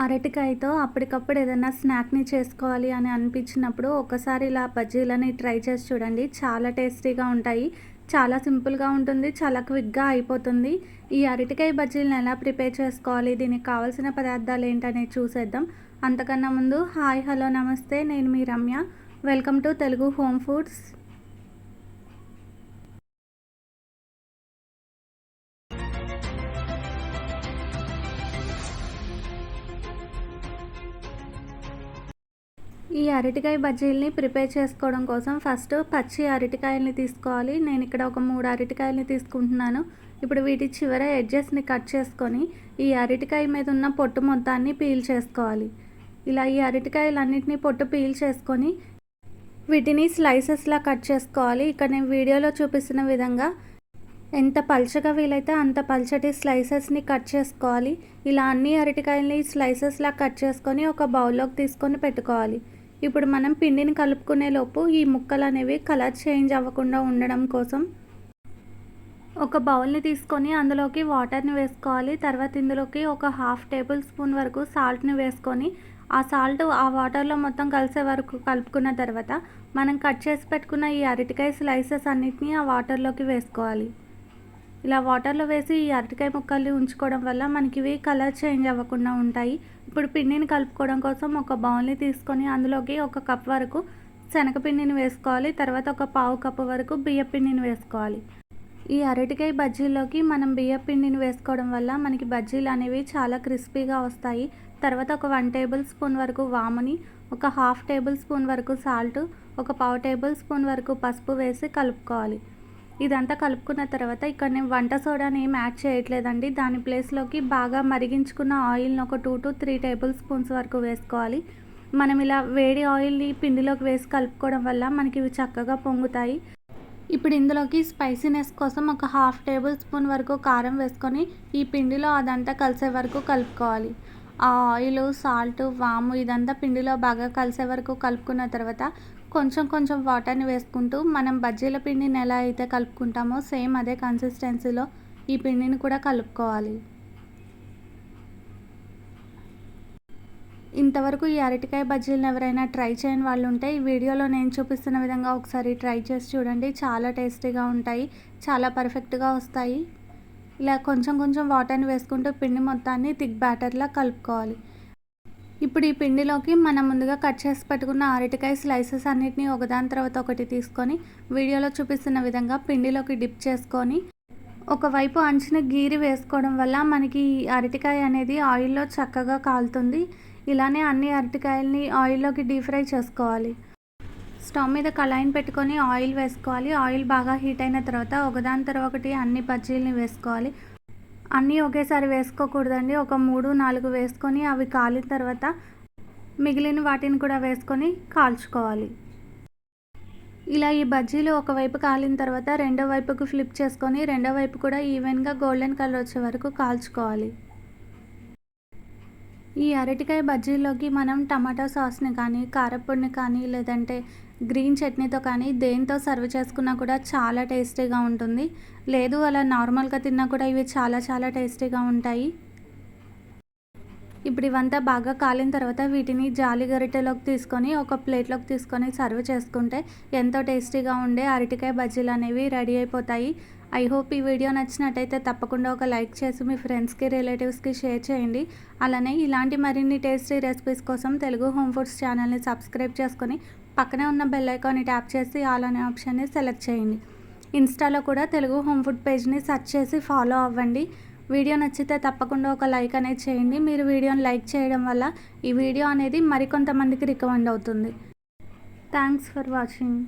అరటికాయతో అప్పటికప్పుడు ఏదైనా స్నాక్ని చేసుకోవాలి అని అనిపించినప్పుడు ఒకసారి ఇలా బజ్జీలని ట్రై చేసి చూడండి. చాలా టేస్టీగా ఉంటాయి. చాలా సింపుల్గా ఉంటుంది. చాలా క్విక్గా అయిపోతుంది. ఈ అరటికాయ బజ్జీలను ఎలా ప్రిపేర్ చేసుకోవాలి? దీనికి కావాల్సిన పదార్థాలు ఏంటనేది చూసేద్దాం. అంతకన్నా ముందు హాయ్ హలో నమస్తే. నేను మీ Ramya. Welcome to Telugu home foods. ఈ అరటికాయ బజ్జీల్ని ప్రిపేర్ చేసుకోవడం కోసం ఫస్ట్ పచ్చి అరటికాయల్ని తీసుకోవాలి. నేను ఇక్కడ ఒక మూడు అరటికాయల్ని తీసుకుంటున్నాను. ఇప్పుడు వీటి చివర ఎడ్జెస్ని కట్ చేసుకొని ఈ అరటికాయ మీద ఉన్న పొట్టు మొత్తాన్ని పీల్ చేసుకోవాలి. ఇలా ఈ అరటికాయలన్నింటినీ పొట్టు పీల్ చేసుకొని వీటిని స్లైసెస్లా కట్ చేసుకోవాలి. ఇక్కడ నేను వీడియోలో చూపిస్తున్న విధంగా ఎంత పల్చగా వీలైతే అంత పల్చటి స్లైసెస్ని కట్ చేసుకోవాలి. ఇలా అన్ని అరటికాయల్ని స్లైసెస్లా కట్ చేసుకొని ఒక బౌల్లోకి తీసుకొని పెట్టుకోవాలి. ఇప్పుడు మనం పిండిని కలుపుకునే లోపు ఈ ముక్కలు అనేవి కలర్ చేంజ్ అవ్వకుండా ఉండడం కోసం ఒక బౌల్ని తీసుకొని అందులోకి వాటర్ని వేసుకోవాలి. తర్వాత ఇందులోకి ఒక హాఫ్ టేబుల్ స్పూన్ వరకు సాల్ట్ని వేసుకొని ఆ సాల్ట్ ఆ వాటర్లో మొత్తం కలిసే వరకు కలుపుకున్న తర్వాత మనం కట్ చేసి పెట్టుకున్న ఈ అరటికాయ స్లైసెస్ అన్నిటినీ ఆ వాటర్లోకి వేసుకోవాలి. ఇలా వాటర్లో వేసి ఈ అరటికాయ ముక్కల్ని ఉంచుకోవడం వల్ల మనకి ఇవి కలర్ చేంజ్ అవ్వకుండా ఉంటాయి. ఇప్పుడు పిండిని కలుపుకోవడం కోసం ఒక బౌల్ని తీసుకొని అందులోకి ఒక కప్ వరకు శనగపిండిని వేసుకోవాలి. తర్వాత ఒక పావు కప్పు వరకు బియ్య పిండిని వేసుకోవాలి. ఈ అరటికాయ బజ్జీల్లోకి మనం బియ్య పిండిని వేసుకోవడం వల్ల మనకి బజ్జీలు అనేవి చాలా క్రిస్పీగా వస్తాయి. తర్వాత ఒక వన్ టేబుల్ స్పూన్ వరకు వాముని ఒక హాఫ్ టేబుల్ స్పూన్ వరకు సాల్ట్ ఒక పావు టేబుల్ స్పూన్ వరకు పసుపు వేసి కలుపుకోవాలి. ఇదంతా కలుపుకున్న తర్వాత ఇక్కడ నేను వంట సోడాని ఏం యాడ్ చేయట్లేదండి. దాని ప్లేస్లోకి బాగా మరిగించుకున్న ఆయిల్ని ఒక two to three table spoons వరకు వేసుకోవాలి. మనం ఇలా వేడి ఆయిల్ని పిండిలోకి వేసి కలుపుకోవడం వల్ల మనకి ఇవి చక్కగా పొంగుతాయి. ఇప్పుడు ఇందులోకి స్పైసీనెస్ కోసం ఒక హాఫ్ టేబుల్ స్పూన్ వరకు కారం వేసుకొని ఈ పిండిలో అదంతా కలిసే వరకు కలుపుకోవాలి. ఆ ఆయిల్ సాల్ట్ వాము ఇదంతా పిండిలో బాగా కలిసే వరకు కలుపుకున్న తర్వాత కొంచెం కొంచెం వాటర్ని వేసుకుంటూ మనం బజ్జీల పిండిని ఎలా అయితే కలుపుకుంటామో సేమ్ అదే కన్సిస్టెన్సీలో ఈ పిండిని కూడా కలుపుకోవాలి. ఇంతవరకు ఈ అరటికాయ బజ్జీలను ఎవరైనా ట్రై చేయని వాళ్ళు ఉంటే ఈ వీడియోలో నేను చూపిస్తున్న విధంగా ఒకసారి ట్రై చేసి చూడండి. చాలా టేస్టీగా ఉంటాయి చాలా పర్ఫెక్ట్గా వస్తాయి. ఇలా కొంచెం కొంచెం వాటర్ని వేసుకుంటూ పిండి మొత్తాన్ని థిక్ బ్యాటర్లా కలుపుకోవాలి. ఇప్పుడు ఈ పిండిలోకి మనం ముందుగా కట్ చేసి పెట్టుకున్న అరటికాయ స్లైసెస్ అన్నిటిని ఒకదాని తర్వాత ఒకటి తీసుకొని వీడియోలో చూపిస్తున్న విధంగా పిండిలోకి డిప్ చేసుకొని ఒకవైపు అంచున గీరి వేసుకోవడం వల్ల మనకి అరటికాయ అనేది ఆయిల్లో చక్కగా కాలుతుంది. ఇలానే అన్ని అరటికాయల్ని ఆయిల్లోకి డీప్ ఫ్రై చేసుకోవాలి. స్టవ్ మీద కళాయిని పెట్టుకొని ఆయిల్ వేసుకోవాలి. ఆయిల్ బాగా హీట్ అయిన తర్వాత ఒకదాని తర్వాత ఒకటి అన్ని బజ్జీలని వేసుకోవాలి. అన్నీ ఒకేసారి వేసుకోకూడదండి. ఒక మూడు నాలుగు వేసుకొని అవి కాలిన తర్వాత మిగిలిన వాటిని కూడా వేసుకొని కాల్చుకోవాలి. ఇలా ఈ బజ్జీలు ఒకవైపు కాలిన తర్వాత రెండో వైపుకు ఫ్లిప్ చేసుకొని రెండో వైపు కూడా ఈవెన్గా గోల్డెన్ కలర్ వచ్చే వరకు కాల్చుకోవాలి. ఈ అరటికాయ బజ్జీలోకి మనం టమాటో సాస్ని కానీ కారపొడిని కానీ లేదంటే గ్రీన్ చట్నీతో కానీ దేంతో సర్వ్ చేసుకున్నా కూడా చాలా టేస్టీగా ఉంటుంది. లేదు అలా నార్మల్గా తిన్నా కూడా ఇవి చాలా చాలా టేస్టీగా ఉంటాయి. ఇప్పుడు ఇవంతా బాగా కాలిన తర్వాత వీటిని జాలి గరిటెలోకి తీసుకొని ఒక ప్లేట్లోకి తీసుకొని సర్వ్ చేసుకుంటే ఎంతో టేస్టీగా ఉండే అరటికాయ బజ్జీలు అనేవి రెడీ అయిపోతాయి. ఐ హోప్ ఈ వీడియో నచ్చినట్టయితే తప్పకుండా ఒక లైక్ చేసి మీ ఫ్రెండ్స్కి రిలేటివ్స్కి షేర్ చేయండి. అలానే ఇలాంటి మరిన్ని టేస్టీ రెసిపీస్ కోసం తెలుగు హోమ్ ఫుడ్స్ ఛానల్ని సబ్స్క్రైబ్ చేసుకొని పక్కనే ఉన్న బెల్ ఐకాన్ని ట్యాప్ చేసి ఆల్ అనే ఆప్షన్ని సెలెక్ట్ చేయండి. ఇన్స్టాలో కూడా తెలుగు హోమ్ ఫుడ్ పేజ్ని సెర్చ్ చేసి ఫాలో అవ్వండి. వీడియో నచ్చితే తప్పకుండా ఒక లైక్ అనేది చేయండి. మీరు వీడియోని లైక్ చేయడం వల్ల ఈ వీడియో అనేది మరికొంతమందికి రికమెండ్ అవుతుంది. Thanks for watching.